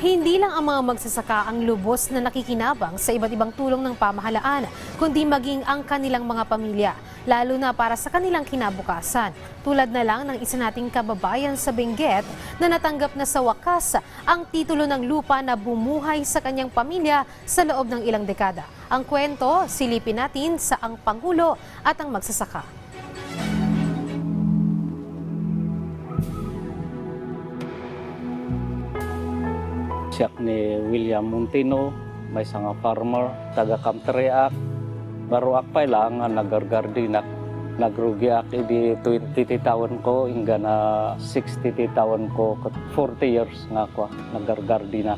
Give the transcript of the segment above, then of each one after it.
Hindi lang ang mga magsasaka ang lubos na nakikinabang sa iba't ibang tulong ng pamahalaan, kundi maging ang kanilang mga pamilya, lalo na para sa kanilang kinabukasan. Tulad na lang ng isa nating kababayan sa Benguet na natanggap na sa wakas ang titulo ng lupa na bumuhay sa kanyang pamilya sa loob ng ilang dekada. Ang kwento, silipin natin sa ang Pangulo at ang magsasaka. Siyak ni William Montino, may nga farmer, taga Kamtreak. Baro akpay lang nga nagargardinak. Nagrugi ak idi 20 taon ko, inga na 60 taon ko, kat 40 years nga ko, nagargardina.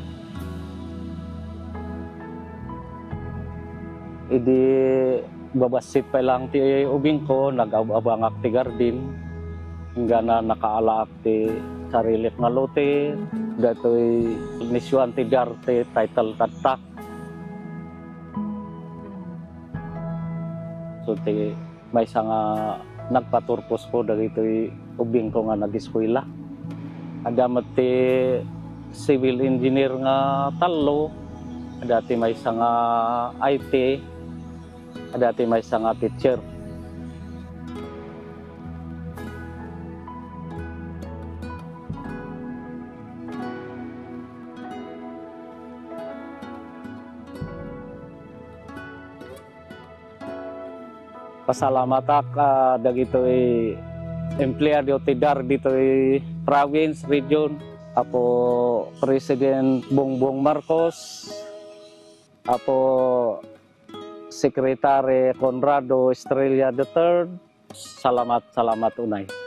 Idi babasit pa lang ti ubing ko, nag-abang ak ti gardin. Inga na nakaala ak ti sarilit nga lote, datoy nisyon ti garte, title tatak. So ti may isa nga nagpaturpos ko dagito ubing ko nga nag-eskwela. Adamat ti civil engineer nga talo, dati may isa nga IT, dati may isa nga teacher. keselamatan uh, gitu emplear di tidar di gitu, province region apo presiden Bongbong Marcos apo sekretari Conrado Australia the Third selamat selamat unai.